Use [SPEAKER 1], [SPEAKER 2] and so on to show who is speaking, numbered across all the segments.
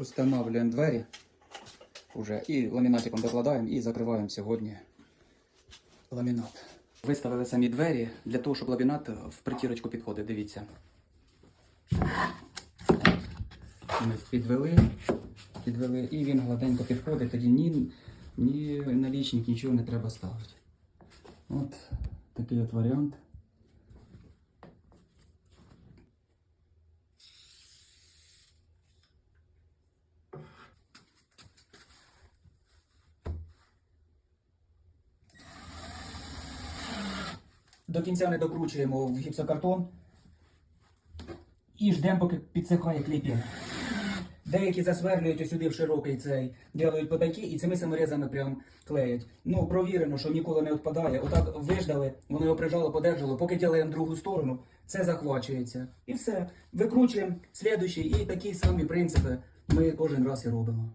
[SPEAKER 1] Устанавливаємо двері уже і ламінатиком докладаємо і закриваємо сьогодні ламінат. Виставили самі двері для того, щоб ламінат в притірочку підходив. Дивіться. Ми підвели, підвели, і він гладенько підходить, тоді ні, ні налічник, нічого не треба ставити. От такий от варіант. До кінця не докручуємо в гіпсокартон і ждемо, поки підсихає кліпінг. Деякі засверлюють сюди в широкий цей, делають потайки і цими саморізами прям клеять. Ну, провірено, що ніколи не відпадає. Отак виждали, воно його прижало, подержало, поки ділаємо другу сторону, це захвачується. І все. Викручуємо слідуючий і такі самі принципи ми кожен раз і робимо.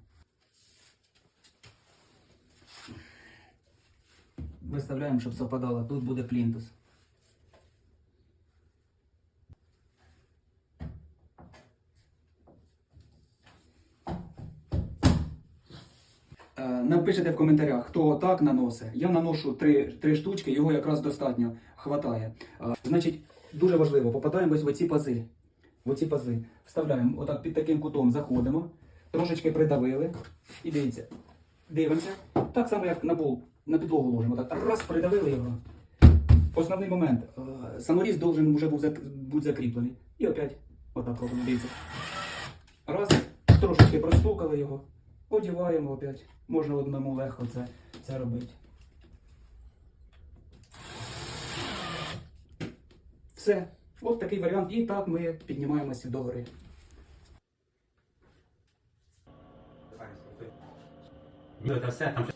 [SPEAKER 1] Виставляємо, щоб совпадало. Тут буде плінтус. Е, Напишите в коментарях, хто так наносить. Я наношу три, три штучки, його якраз достатньо хватає. Е, Значить, дуже важливо, попадаємо ось в оці пази. В оці пази. Вставляємо отак під таким кутом, заходимо, трошечки придавили. І дивіться, дивимося. Так само, як на пол, на підлогу ложимо. Так, раз, придавили його. Основний момент. е, Саморіз должен вже бути закріплений. І опять отак робимо, дивіться. Раз, трошечки простукали його, одіваємо опять. Можна одному легко це, це робити. Все. От такий варіант. І так ми піднімаємося до гори.
[SPEAKER 2] Ну, это все, там